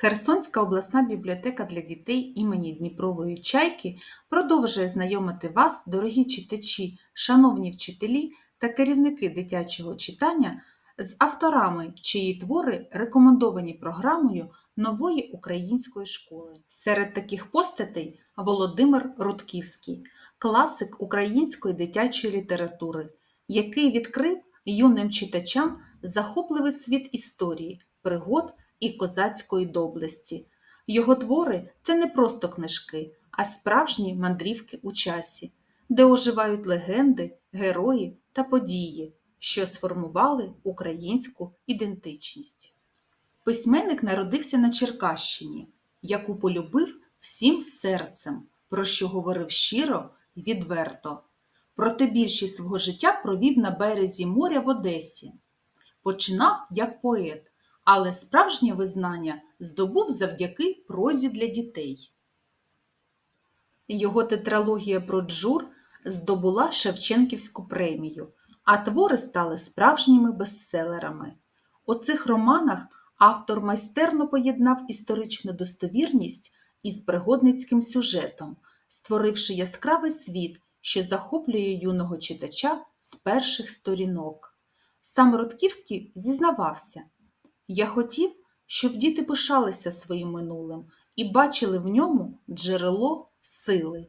Херсонська обласна бібліотека для дітей імені Дніпрової Чайки продовжує знайомити вас, дорогі читачі, шановні вчителі та керівники дитячого читання з авторами, чиї твори рекомендовані програмою нової української школи. Серед таких постатей Володимир Рудківський, класик української дитячої літератури, який відкрив юним читачам захопливий світ історії, пригод і козацької доблесті. Його твори це не просто книжки, а справжні мандрівки у часі, де оживають легенди, герої та події, що сформували українську ідентичність. Письменник народився на Черкащині, яку полюбив всім серцем, про що говорив щиро й відверто. Проте більшість свого життя провів на березі моря в Одесі. Починав як поет, але справжнє визнання здобув завдяки прозі для дітей. Його тетралогія про Джур здобула Шевченківську премію, а твори стали справжніми бестселерами. У цих романах автор майстерно поєднав історичну достовірність із пригодницьким сюжетом, створивши яскравий світ, що захоплює юного читача з перших сторінок. Сам Рудківський зізнавався, я хотів, щоб діти пишалися своїм минулим і бачили в ньому джерело сили.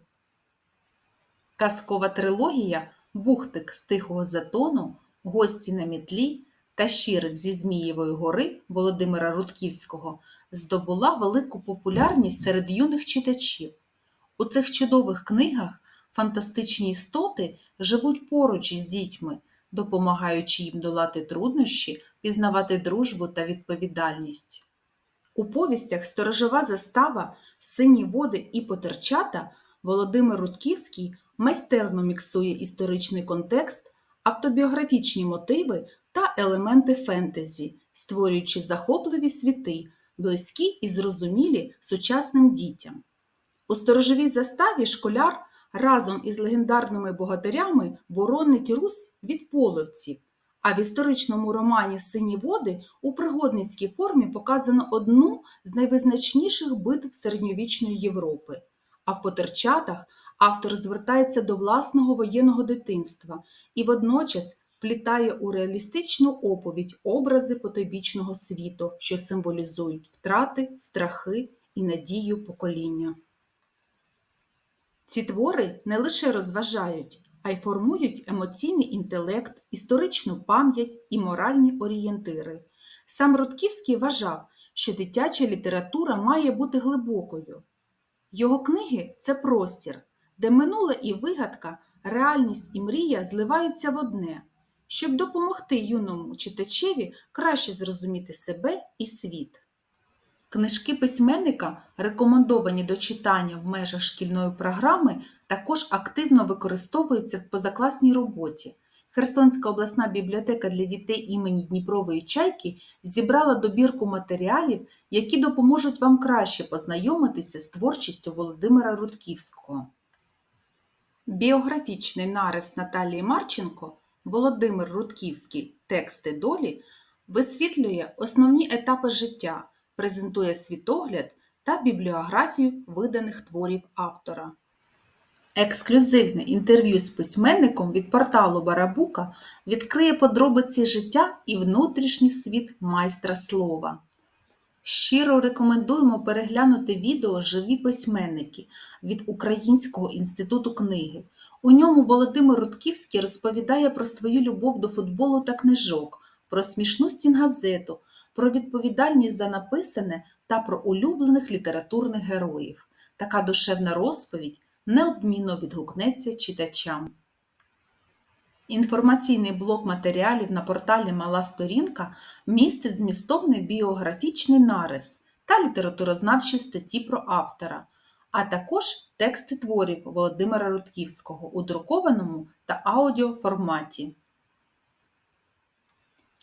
Казкова трилогія Бухтик з Тихого Затону, Гості на мітлі та Щирик зі Змієвої гори Володимира Рудківського здобула велику популярність серед юних читачів. У цих чудових книгах фантастичні істоти живуть поруч із дітьми, допомагаючи їм долати труднощі, пізнавати дружбу та відповідальність. У повістях Сторожова застава, Сині води і потерчата Володимир Рудківський майстерно міксує історичний контекст, автобіографічні мотиви та елементи фентезі, створюючи захопливі світи, близькі і зрозумілі сучасним дітям. У сторожовій заставі школяр разом із легендарними богатирями боронить Русь від половців, а в історичному романі Сині води у пригодницькій формі показано одну з найвизначніших битв середньовічної Європи. А в потерчатах автор звертається до власного воєнного дитинства і водночас плітає у реалістичну оповідь образи потойбічного світу, що символізують втрати, страхи і надію покоління. Ці твори не лише розважають, а й формують емоційний інтелект, історичну пам'ять і моральні орієнтири. Сам Рудківський вважав, що дитяча література має бути глибокою. Його книги це простір, де минуле і вигадка, реальність і мрія зливаються в одне, щоб допомогти юному читачеві краще зрозуміти себе і світ. Книжки письменника, рекомендовані до читання в межах шкільної програми, також активно використовуються в позакласній роботі. Херсонська обласна бібліотека для дітей імені Дніпрової Чайки зібрала добірку матеріалів, які допоможуть вам краще познайомитися з творчістю Володимира Рудківського. Біографічний нарис Наталії Марченко Володимир Рудківський Тексти долі висвітлює основні етапи життя презентує світогляд та бібліографію виданих творів автора. Ексклюзивне інтерв'ю з письменником від порталу Барабука відкриє подробиці життя і внутрішній світ майстра слова. Щиро рекомендуємо переглянути відео Живі письменники від Українського інституту книги. У ньому Володимир Рудківський розповідає про свою любов до футболу та книжок, про смішну стінгазету, про відповідальність за написане та про улюблених літературних героїв. Така душевна розповідь неодмінно відгукнеться читачам. Інформаційний блок матеріалів на порталі Мала Сторінка містить змістовний біографічний нарис та літературознавчі статті про автора, а також тексти творів Володимира Рудківського у друкованому та аудіоформаті.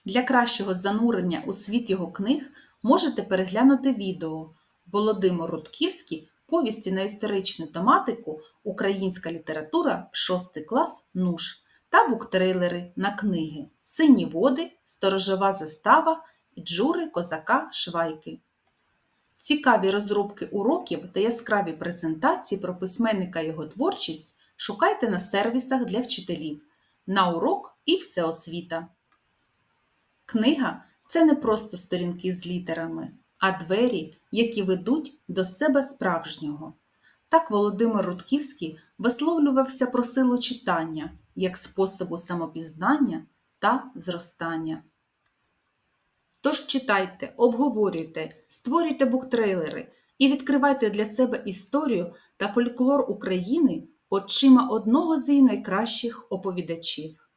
Для кращого занурення у світ його книг можете переглянути відео Володимир Рудківський Повісті на історичну тематику. Українська література. 6 клас. НУШ та буктрейлери на книги Сині води, Сторожова застава і Джури Козака Швайки. Цікаві розробки уроків та яскраві презентації про письменника і його творчість шукайте на сервісах для вчителів. На урок і всеосвіта. Книга це не просто сторінки з літерами, а двері, які ведуть до себе справжнього. Так Володимир Рудківський висловлювався про силу читання як способу самопізнання та зростання. Тож читайте, обговорюйте, створюйте буктрейлери і відкривайте для себе історію та фольклор України очима одного з її найкращих оповідачів.